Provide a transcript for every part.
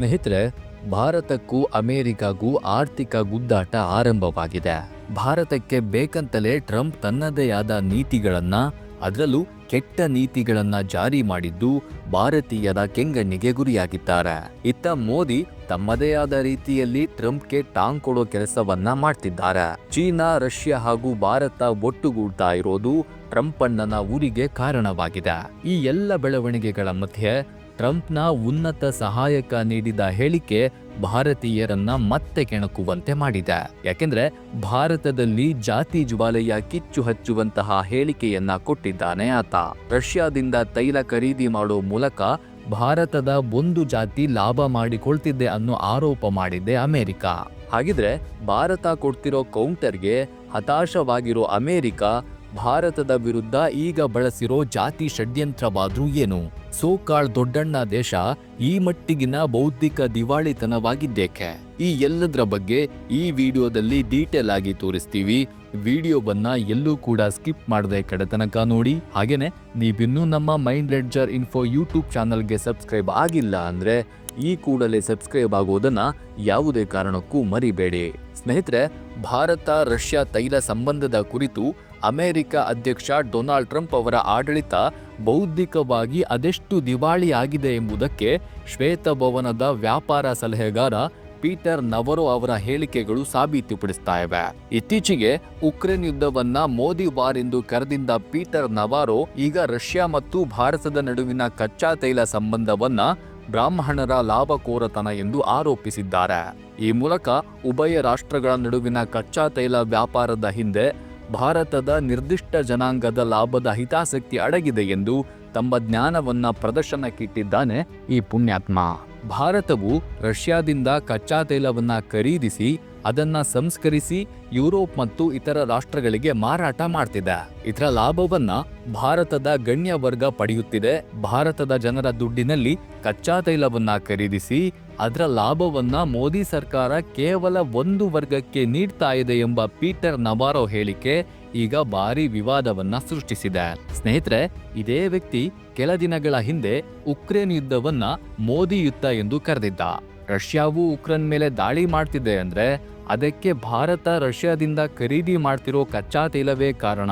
ಸ್ನೇಹಿತರೆ, ಭಾರತಕ್ಕೂ ಅಮೆರಿಕಾಗೂ ಆರ್ಥಿಕ ಗುದ್ದಾಟ ಆರಂಭವಾಗಿದೆ. ಭಾರತಕ್ಕೆ ಬೇಕಂತಲೇ ಟ್ರಂಪ್ ತನ್ನದೇ ಆದ ನೀತಿಗಳನ್ನ, ಅದರಲ್ಲೂ ಕೆಟ್ಟ ನೀತಿಗಳನ್ನ ಜಾರಿ ಮಾಡಿದ್ದು ಭಾರತೀಯರ ಕೆಂಗಣ್ಣಿಗೆ ಗುರಿಯಾಗಿದ್ದಾರೆ. ಇತ್ತ ಮೋದಿ ತಮ್ಮದೇ ಆದ ರೀತಿಯಲ್ಲಿ ಟ್ರಂಪ್ಗೆ ಟಾಂಗ್ ಕೊಡೋ ಕೆಲಸವನ್ನ ಮಾಡ್ತಿದ್ದಾರೆ. ಚೀನಾ, ರಷ್ಯಾ ಹಾಗೂ ಭಾರತ ಒಟ್ಟುಗೂಡ್ತಾ ಇರೋದು ಟ್ರಂಪ್ ಅಣ್ಣನ ಊರಿಗೆ ಕಾರಣವಾಗಿದೆ. ಈ ಎಲ್ಲ ಬೆಳವಣಿಗೆಗಳ ಮಧ್ಯೆ ಟ್ರಂಪ್ನ ಉನ್ನತ ಸಹಾಯಕ ನೀಡಿದ ಹೇಳಿಕೆ ಭಾರತೀಯರನ್ನ ಮತ್ತೆ ಕೆಣಕುವಂತೆ ಮಾಡಿದೆ. ಯಾಕೆಂದ್ರೆ ಭಾರತದಲ್ಲಿ ಜಾತಿ ಜ್ವಾಲೆಯ ಕಿಚ್ಚು ಹಚ್ಚುವಂತಹ ಹೇಳಿಕೆಯನ್ನ ಕೊಟ್ಟಿದ್ದಾನೆ ಆತ. ರಷ್ಯಾದಿಂದ ತೈಲ ಖರೀದಿ ಮಾಡೋ ಮೂಲಕ ಭಾರತದ ಒಂದು ಜಾತಿ ಲಾಭ ಮಾಡಿಕೊಳ್ತಿದ್ದೆ ಅನ್ನೋ ಆರೋಪ ಮಾಡಿದ್ದೆ ಅಮೆರಿಕ. ಹಾಗಿದ್ರೆ ಭಾರತ ಕೊಡ್ತಿರೋ ಕೌಂಟರ್ಗೆ ಹತಾಶವಾಗಿರೋ ಅಮೆರಿಕ ಭಾರತದ ವಿರುದ್ಧ ಈಗ ಬಳಸಿರೋ ಜಾತಿ ಷಡ್ಯಂತ್ರವಾದ್ರೂ ಏನು? ಸೋಕಾಳ್ ದೊಡ್ಡಣ್ಣ ದೇಶ ಈ ಮಟ್ಟಿಗಿನ ಬೌದ್ಧಿಕ ದಿವಾಳಿತನವಾಗಿದ್ದೇಕೆ? ಈ ಎಲ್ಲದರ ಬಗ್ಗೆ ಈ ವಿಡಿಯೋದಲ್ಲಿ ಡೀಟೇಲ್ ಆಗಿ ತೋರಿಸ್ತೀವಿ. ವಿಡಿಯೋವನ್ನ ಎಲ್ಲೂ ಕೂಡ ಸ್ಕಿಪ್ ಮಾಡದೆ ಕಡೆತನಕ ನೋಡಿ. ಹಾಗೇನೆ, ನೀವಿನ್ನೂ ನಮ್ಮ ಮೈಂಡ್ ಲೆಡ್ಜರ್ ಇನ್ಫೋ ಯೂಟ್ಯೂಬ್ ಚಾನಲ್ಗೆ ಸಬ್ಸ್ಕ್ರೈಬ್ ಆಗಿಲ್ಲ ಅಂದ್ರೆ ಈ ಕೂಡಲೇ ಸಬ್ಸ್ಕ್ರೈಬ್ ಆಗೋದನ್ನ ಯಾವುದೇ ಕಾರಣಕ್ಕೂ ಮರಿಬೇಡಿ. ಸ್ನೇಹಿತರೆ, ಭಾರತ ರಷ್ಯಾ ತೈಲ ಸಂಬಂಧದ ಕುರಿತು ಅಮೆರಿಕ ಅಧ್ಯಕ್ಷ ಡೊನಾಲ್ಡ್ ಟ್ರಂಪ್ ಅವರ ಆಡಳಿತ ಬೌದ್ಧಿಕವಾಗಿ ಅದೆಷ್ಟು ದಿವಾಳಿಯಾಗಿದೆ ಎಂಬುದಕ್ಕೆ ಶ್ವೇತಭವನದ ವ್ಯಾಪಾರ ಸಲಹೆಗಾರ ಪೀಟರ್ ನವರೋ ಅವರ ಹೇಳಿಕೆಗಳು ಸಾಬೀತುಪಡಿಸ್ತಾ ಇವೆ ಇತ್ತೀಚೆಗೆ ಉಕ್ರೇನ್ ಯುದ್ಧವನ್ನ ಮೋದಿ ವಾರ್ ಎಂದು ಕರೆದಿದ್ದ ಪೀಟರ್ ನವಾರೋ ಈಗ ರಷ್ಯಾ ಮತ್ತು ಭಾರತದ ನಡುವಿನ ಕಚ್ಚಾ ತೈಲ ಸಂಬಂಧವನ್ನ ಬ್ರಾಹ್ಮಣರ ಲಾಭಕೋರತನ ಎಂದು ಆರೋಪಿಸಿದ್ದಾರೆ. ಈ ಮೂಲಕ ಉಭಯ ರಾಷ್ಟ್ರಗಳ ನಡುವಿನ ಕಚ್ಚಾ ತೈಲ ವ್ಯಾಪಾರದ ಹಿಂದೆ ಭಾರತದ ನಿರ್ದಿಷ್ಟ ಜನಾಂಗದ ಲಾಭದ ಹಿತಾಸಕ್ತಿ ಅಡಗಿದೆ ಎಂದು ತಮ್ಮ ಜ್ಞಾನವನ್ನ ಪ್ರದರ್ಶನಕ್ಕಿಟ್ಟಿದ್ದಾನೆ ಈ ಪುಣ್ಯಾತ್ಮ. ಭಾರತವು ರಷ್ಯಾದಿಂದ ಕಚ್ಚಾ ತೈಲವನ್ನ ಖರೀದಿಸಿ, ಅದನ್ನ ಸಂಸ್ಕರಿಸಿ ಯುರೋಪ್ ಮತ್ತು ಇತರ ರಾಷ್ಟ್ರಗಳಿಗೆ ಮಾರಾಟ ಮಾಡ್ತಿದೆ. ಇದರ ಲಾಭವನ್ನ ಭಾರತದ ಗಣ್ಯ ವರ್ಗ ಪಡೆಯುತ್ತಿದೆ. ಭಾರತದ ಜನರ ದುಡ್ಡಿನಲ್ಲಿ ಕಚ್ಚಾ ತೈಲವನ್ನ ಖರೀದಿಸಿ ಅದರ ಲಾಭವನ್ನ ಮೋದಿ ಸರ್ಕಾರ ಕೇವಲ ಒಂದು ವರ್ಗಕ್ಕೆ ನೀಡ್ತಾ ಇದೆ ಎಂಬ ಪೀಟರ್ ನವಾರೋ ಹೇಳಿಕೆ ಈಗ ಭಾರಿ ವಿವಾದವನ್ನ ಸೃಷ್ಟಿಸಿದೆ. ಸ್ನೇಹಿತರೆ, ಇದೇ ವ್ಯಕ್ತಿ ಕೆಲ ದಿನಗಳ ಹಿಂದೆ ಉಕ್ರೇನ್ ಯುದ್ಧವನ್ನ ಮೋದಿ ಯುದ್ಧ ಎಂದು ಕರೆದಿದ್ದ. ರಷ್ಯಾವು ಉಕ್ರೇನ್ ಮೇಲೆ ದಾಳಿ ಮಾಡ್ತಿದೆ ಅಂದ್ರೆ ಅದಕ್ಕೆ ಭಾರತ ರಷ್ಯಾದಿಂದ ಖರೀದಿ ಮಾಡ್ತಿರೋ ಕಚ್ಚಾ ತೈಲವೇ ಕಾರಣ?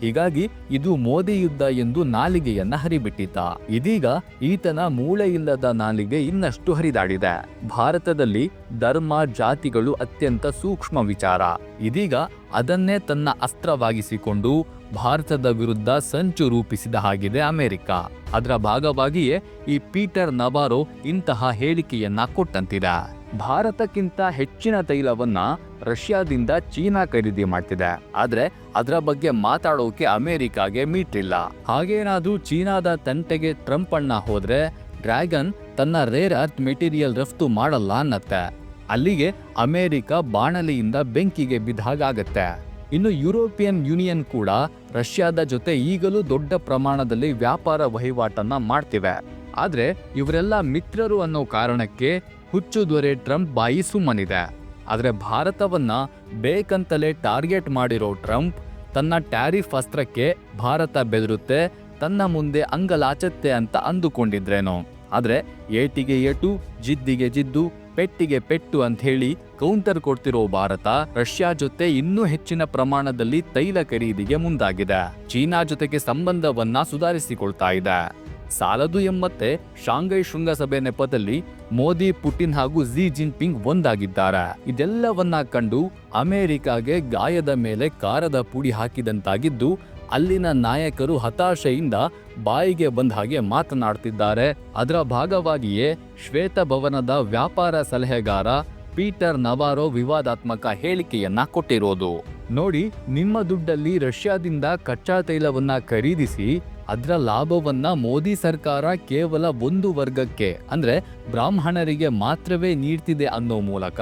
ಹೀಗಾಗಿ ಇದು ಮೋದಿ ಯುದ್ಧ ಎಂದು ನಾಲಿಗೆಯನ್ನ ಹರಿಬಿಟ್ಟಿದ್ದ ಇದೀಗ ಈತನ ಮೂಳೆ ಇಲ್ಲದ ನಾಲಿಗೆ ಇನ್ನಷ್ಟು ಹರಿದಾಡಿದೆ. ಭಾರತದಲ್ಲಿ ಧರ್ಮ, ಜಾತಿಗಳು ಅತ್ಯಂತ ಸೂಕ್ಷ್ಮ ವಿಚಾರ. ಇದೀಗ ಅದನ್ನೇ ತನ್ನ ಅಸ್ತ್ರವಾಗಿಸಿಕೊಂಡು ಭಾರತದ ವಿರುದ್ಧ ಸಂಚು ರೂಪಿಸಿದ ಹಾಗಿದೆ ಅಮೆರಿಕ. ಅದರ ಭಾಗವಾಗಿಯೇ ಈ ಪೀಟರ್ ನಬಾರೋ ಇಂತಹ ಹೇಳಿಕೆಯನ್ನ ಕೊಟ್ಟಂತಿದೆ. ಭಾರತಕ್ಕಿಂತ ಹೆಚ್ಚಿನ ತೈಲವನ್ನ ರಷ್ಯಾದಿಂದ ಚೀನಾ ಖರೀದಿ ಮಾಡ್ತಿದೆ. ಆದರೆ ಅದರ ಬಗ್ಗೆ ಮಾತಾಡೋಕೆ ಅಮೆರಿಕಾಗೆ ಮೀಟಿಲ್ಲ. ಹಾಗೇನಾದ್ರೂ ಚೀನಾದ ತಂಟೆಗೆ ಟ್ರಂಪ್ ಅಣ್ಣ ಹೋದ್ರೆ ಡ್ರ್ಯಾಗನ್ ತನ್ನ ರೇರ್ ಅರ್ತ್ ಮೆಟೀರಿಯಲ್ ರಫ್ತು ಮಾಡಲ್ಲ ಅನ್ನತ್ತೆ. ಅಲ್ಲಿಗೆ ಅಮೆರಿಕ ಬಾಣಲಿಯಿಂದ ಬೆಂಕಿಗೆ ಬಿದ್ದಾಗತ್ತೆ ಇನ್ನು ಯುರೋಪಿಯನ್ ಯೂನಿಯನ್ ಕೂಡ ರಷ್ಯಾದ ಜೊತೆ ಈಗಲೂ ದೊಡ್ಡ ಪ್ರಮಾಣದಲ್ಲಿ ವ್ಯಾಪಾರ ವಹಿವಾಟನ್ನ ಮಾಡ್ತಿವೆ. ಆದ್ರೆ ಇವರೆಲ್ಲ ಮಿತ್ರರು ಅನ್ನೋ ಕಾರಣಕ್ಕೆ ಹುಚ್ಚು ದೊರೆ ಟ್ರಂಪ್ ಬಾಯಿ ಸುಮ್ಮನಿದೆ. ಆದರೆ ಭಾರತವನ್ನ ಬೇಕಂತಲೇ ಟಾರ್ಗೆಟ್ ಮಾಡಿರೋ ಟ್ರಂಪ್ ತನ್ನ ಟ್ಯಾರಿಫ್ ಅಸ್ತ್ರಕ್ಕೆ ಭಾರತ ಬೆದರುತ್ತೆ, ತನ್ನ ಮುಂದೆ ಅಂಗಲಾಚತ್ತೆ ಅಂತ ಅಂದುಕೊಂಡಿದ್ರೇನೋ. ಆದರೆ ಏಟಿಗೆ ಏಟು, ಜಿದ್ದಿಗೆ ಜಿದ್ದು, ಪೆಟ್ಟಿಗೆ ಪೆಟ್ಟು ಅಂತ ಹೇಳಿ ಕೌಂಟರ್ ಕೊಡ್ತಿರೋ ಭಾರತ ರಷ್ಯಾ ಜೊತೆ ಇನ್ನೂ ಹೆಚ್ಚಿನ ಪ್ರಮಾಣದಲ್ಲಿ ತೈಲ ಖರೀದಿಗೆ ಮುಂದಾಗಿದೆ. ಚೀನಾ ಜೊತೆಗೆ ಸಂಬಂಧವನ್ನ ಸುಧಾರಿಸಿಕೊಳ್ತಾ ಇದೆ. ಸಾಲದು ಎಂಬತ್ತೆ ಶಾಂಘೈ ಶೃಂಗಸಭೆ ನೆಪದಲ್ಲಿ ಮೋದಿ, ಪುಟಿನ್ ಹಾಗೂ ಜಿ ಜಿನ್ಪಿಂಗ್ ಒಂದಾಗಿದ್ದಾರೆ. ಇದೆಲ್ಲವನ್ನ ಕಂಡು ಅಮೆರಿಕಾಗೆ ಗಾಯದ ಮೇಲೆ ಕಾರದ ಪುಡಿ ಹಾಕಿದಂತಾಗಿದ್ದು, ಅಲ್ಲಿನ ನಾಯಕರು ಹತಾಶೆಯಿಂದ ಬಾಯಿಗೆ ಬಂದ ಹಾಗೆ ಮಾತನಾಡ್ತಿದ್ದಾರೆ. ಅದರ ಭಾಗವಾಗಿಯೇ ಶ್ವೇತಭವನದ ವ್ಯಾಪಾರ ಸಲಹೆಗಾರ ಪೀಟರ್ ನವಾರೋ ವಿವಾದಾತ್ಮಕ ಹೇಳಿಕೆಯನ್ನ ಕೊಟ್ಟಿರೋದು. ನೋಡಿ, ನಿಮ್ಮ ದುಡ್ಡಲ್ಲಿ ರಷ್ಯಾದಿಂದ ಕಚ್ಚಾ ತೈಲವನ್ನ ಖರೀದಿಸಿ ಅದರ ಲಾಭವನ್ನ ಮೋದಿ ಸರ್ಕಾರ ಕೇವಲ ಒಂದು ವರ್ಗಕ್ಕೆ, ಅಂದ್ರೆ ಬ್ರಾಹ್ಮಣರಿಗೆ ಮಾತ್ರವೇ ನೀಡ್ತಿದೆ ಅನ್ನೋ ಮೂಲಕ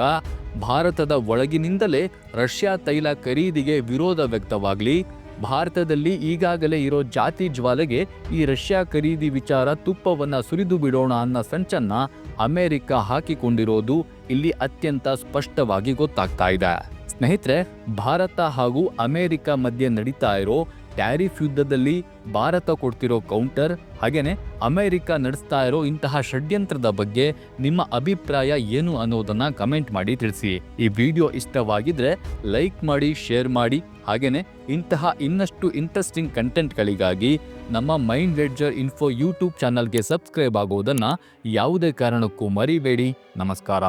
ಭಾರತದ ಒಳಗಿನಿಂದಲೇ ರಷ್ಯಾ ತೈಲ ಖರೀದಿಗೆ ವಿರೋಧ ವ್ಯಕ್ತವಾಗ್ಲಿ, ಭಾರತದಲ್ಲಿ ಈಗಾಗಲೇ ಇರೋ ಜಾತಿ ಜ್ವಾಲೆಗೆ ಈ ರಷ್ಯಾ ಖರೀದಿ ವಿಚಾರ ತುಪ್ಪವನ್ನ ಸುರಿದು ಬಿಡೋಣ ಅನ್ನೋ ಸಂಚನ್ನ ಅಮೆರಿಕ ಹಾಕಿಕೊಂಡಿರೋದು ಇಲ್ಲಿ ಅತ್ಯಂತ ಸ್ಪಷ್ಟವಾಗಿ ಗೊತ್ತಾಗ್ತಾ ಇದೆ. ಸ್ನೇಹಿತರೆ, ಭಾರತ ಹಾಗೂ ಅಮೆರಿಕ ಮಧ್ಯೆ ನಡೀತಾ ಇರೋ ಟ್ಯಾರಿಫ್ ಯುದ್ಧದಲ್ಲಿ ಭಾರತ ಕೊಡ್ತಿರೋ ಕೌಂಟರ್, ಹಾಗೇನೆ ಅಮೆರಿಕ ನಡೆಸ್ತಾ ಇರೋ ಇಂತಹ ಷಡ್ಯಂತ್ರದ ಬಗ್ಗೆ ನಿಮ್ಮ ಅಭಿಪ್ರಾಯ ಏನು ಅನ್ನೋದನ್ನ ಕಮೆಂಟ್ ಮಾಡಿ ತಿಳಿಸಿ. ಈ ವಿಡಿಯೋ ಇಷ್ಟವಾಗಿದ್ರೆ ಲೈಕ್ ಮಾಡಿ, ಶೇರ್ ಮಾಡಿ, ಹಾಗೇನೆ ಇಂತಹ ಇನ್ನಷ್ಟು ಇಂಟ್ರೆಸ್ಟಿಂಗ್ ಕಂಟೆಂಟ್ಗಳಿಗಾಗಿ ನಮ್ಮ ಮೈಂಡ್ ಲೆಡ್ಜರ್ ಇನ್ಫೋ ಯೂಟ್ಯೂಬ್ ಚಾನಲ್ಗೆ ಸಬ್ಸ್ಕ್ರೈಬ್ ಆಗೋದನ್ನ ಯಾವುದೇ ಕಾರಣಕ್ಕೂ ಮರಿಬೇಡಿ. ನಮಸ್ಕಾರ.